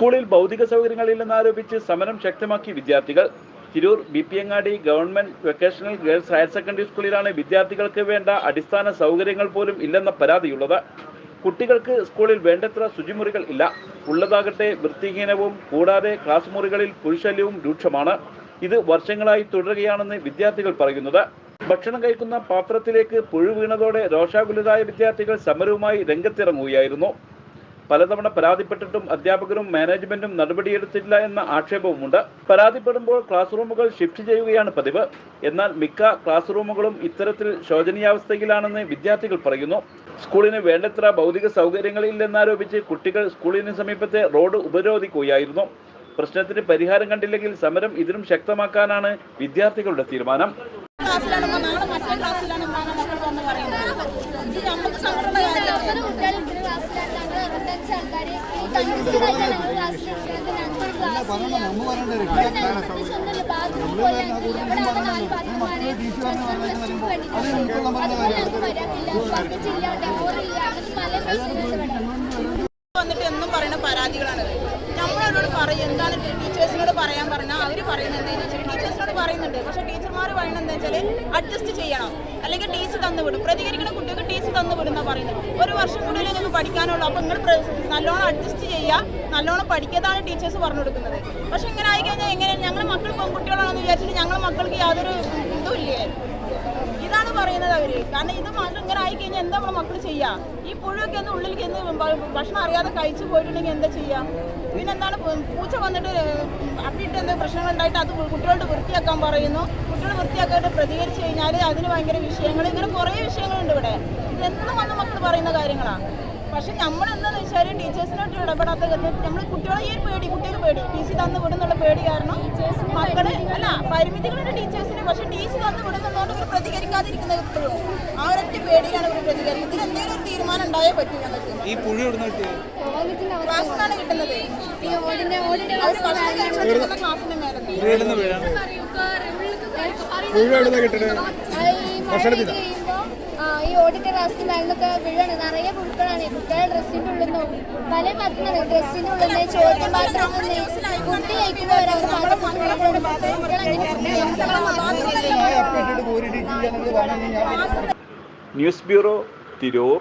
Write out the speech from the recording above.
സ്കൂളിൽ ഭൗതിക സൗകര്യങ്ങളില്ലെന്നാരോപിച്ച് സമരം ശക്തമാക്കി വിദ്യാർത്ഥികൾ. Tirur B P Angadi government vocational girls higher secondary സ്കൂളിലാണ് വിദ്യാർത്ഥികൾക്ക് വേണ്ട അടിസ്ഥാന സൗകര്യങ്ങൾ പോലും ഇല്ലെന്ന പരാതിയുള്ളത്. കുട്ടികൾക്ക് സ്കൂളിൽ വേണ്ടത്ര ശുചിമുറികൾ ഇല്ല. ഉള്ളതാകട്ടെ വൃത്തിഹീനവും കൂടാതെ ക്ലാസ് മുറികളിൽ പുരുഷല്യവും രൂക്ഷമാണ്. ഇത് വർഷങ്ങളായി തുടരുകയാണെന്ന് വിദ്യാർത്ഥികൾ പറയുന്നത്. ഭക്ഷണം കഴിക്കുന്ന പാത്രത്തിലേക്ക് പുഴു വീണതോടെ രോഷാകുലരായ വിദ്യാർത്ഥികൾ സമരവുമായി രംഗത്തിറങ്ങുകയായിരുന്നു. പലതവണ പരാതിപ്പെട്ടിട്ടും അധ്യാപകരും മാനേജ്മെന്റും നടപടിയെടുത്തില്ല എന്ന ആക്ഷേപവുമുണ്ട്. പരാതിപ്പെടുമ്പോൾ ക്ലാസ് റൂമുകൾ ഷിഫ്റ്റ് ചെയ്യുകയാണ് പതിവ്. എന്നാൽ മിക്ക ക്ലാസ് റൂമുകളും ഇത്തരത്തിൽ ശോചനീയാവസ്ഥയിലാണെന്ന് വിദ്യാർത്ഥികൾ പറയുന്നു. സ്കൂളിന് വേണ്ടത്ര ഭൗതിക സൗകര്യങ്ങളില്ലെന്നാരോപിച്ച് കുട്ടികൾ സ്കൂളിന് സമീപത്തെ റോഡ് ഉപരോധിക്കുകയായിരുന്നു. പ്രശ്നത്തിന് പരിഹാരം കണ്ടില്ലെങ്കിൽ സമരം ഇതിനും ശക്തമാക്കാനാണ് വിദ്യാർത്ഥികളുടെ തീരുമാനം. ക്ലാസ്സിലാണ് നാളെ മറ്റേ ക്ലാസ്സിലാണ് ഇത് നമുക്ക് സങ്കടമുള്ള കാര്യമാണ് കുട്ടികൾ ഇത്ര ക്ലാസ്സിലാണ് ഞങ്ങൾ അറുപത്തഞ്ച് ആൾക്കാര് ഈ തമിഴ്നാട്ടിലാണ് ഞങ്ങൾ ക്ലാസ്സിലിരിക്കുന്നത് ഞങ്ങൾക്കൊരു ക്ലാസ് ഇല്ല. പ്രത്യേകിച്ച് ഒന്നുമില്ല ബാത്റൂം പോലും ഞങ്ങൾക്കില്ല ഇവിടെ ആകെ നാല് ബാത്റൂമാണ് ഡ്രസ്സും വേണ്ടിയിട്ടുണ്ട് അതുപോലെ ഞങ്ങൾക്ക് വരാനില്ല ബക്കറ്റില്ല ഡെമോറില്ല അങ്ങനത്തെ പല പ്രശ്നങ്ങളുണ്ട് വന്നിട്ട് എന്നും പറയുന്ന പരാതികളാണ്. നമ്മളവരോട് പറയും എന്താണ് ടീച്ചേഴ്സിനോട് പറയാൻ പറഞ്ഞാൽ അവർ പറയുന്നത് എന്താ പറയുന്നുണ്ട്. പക്ഷേ ടീച്ചർമാർ പറയുന്നത് എന്താ വെച്ചാൽ അഡ്ജസ്റ്റ് ചെയ്യണം. അല്ലെങ്കിൽ ടീച്ചർ തന്നു വിടും പ്രതികരിക്കുന്ന കുട്ടികൾക്ക് ടീച്ചർ തന്നു വിടും എന്നാണ് പറയുന്നത്. ഒരു വർഷം കൂടുതൽ നിങ്ങൾക്ക് പഠിക്കാനുള്ളൂ. അപ്പോൾ നിങ്ങൾ നല്ലോണം അഡ്ജസ്റ്റ് ചെയ്യുക. നല്ലോണം പഠിക്കാതാണ് ടീച്ചേഴ്സ് പറഞ്ഞു കൊടുക്കുന്നത് പക്ഷെ ഇങ്ങനെ ആയിക്കഴിഞ്ഞാൽ എങ്ങനെ? ഞങ്ങൾ മക്കൾ പെൺകുട്ടികളാണെന്ന് വിചാരിച്ചിട്ട് ഞങ്ങൾ മക്കൾക്ക് യാതൊരു ഇതും ഇല്ലേ ഇതാണ് പറയുന്നത് അവർ കാരണം ഇത് മാത്രം ഇങ്ങനെ ആയി കഴിഞ്ഞാൽ എന്താ നമ്മുടെ മക്കൾ ചെയ്യാ? ഈ പുഴുവൊക്കെ ഒന്ന് ഉള്ളിൽ ചെന്ന് ഭക്ഷണം അറിയാതെ കഴിച്ചു പോയിട്ടുണ്ടെങ്കിൽ എന്താ ചെയ്യാ? പിന്നെ എന്താണ് പൂച്ച വന്നിട്ട് അപ്പിട്ട് എന്താ പ്രശ്നങ്ങൾ ഉണ്ടായിട്ട് അത് കുട്ടികളോട് വൃത്തിയാക്കാൻ പറയുന്നു. കുട്ടികൾ വൃത്തിയാക്കായിട്ട് പ്രതികരിച്ചു കഴിഞ്ഞാൽ അതിന് ഭയങ്കര വിഷയങ്ങൾ ഇങ്ങനെ കുറേ വിഷയങ്ങളുണ്ട് ഇവിടെ. ഇതെന്നും വന്ന് മക്കൾ പറയുന്ന കാര്യങ്ങളാണ് പക്ഷെ നമ്മൾ എന്താണെന്ന് വെച്ചാൽ ടീച്ചേഴ്സിനോട് ഇടപെടാത്ത നമ്മൾ കുട്ടികളെ ഈ പേടി കുട്ടികൾക്ക് പേടി. ടി സി തന്നു വിടുന്നുള്ള പേടി കാരണം മക്കൾ അല്ല പരിമിതികളുണ്ട് ടീച്ചേഴ്സിന്. പക്ഷെ ടി സി തന്നു വിടുന്നതുകൊണ്ട് ഇവർ എപ്പോഴും ആ ഒരൊറ്റ പേടിയിലാണ് ഒരു പ്രതികരണം ഇതിന് എന്തെങ്കിലും ഒരു തീരുമാനം ഉണ്ടായേ പറ്റൂ ഞങ്ങൾക്ക്. ഈ പുഴി ക്ലാസ്സിൽ കിട്ടുന്നത്. ഈ ഓടിന്റെ ഓടിന്റെ അവർ ഭക്ഷണം ക്ലാസ്സിന്റെ മേലെ ഈ ഓടിന്റെ ക്ലാസ്സിന് മേലൊക്കെ വീഴാണ്. നിറയെ പുഴുക്കളാണ്. കുട്ടികളുടെ ഡ്രസ്സിന്റെ ഉള്ളിൽ നിന്നും പല പാത്രമാണ് ഡ്രസ്സിന്റെ ഉള്ളിൽ നിന്ന് ചോദ്യം പാത്രം ഫുഡ് കഴിക്കുന്നവർ അവർ പാത്രം ഫുഡ് ന്യൂസ് ബ്യൂറോ തിരൂർ.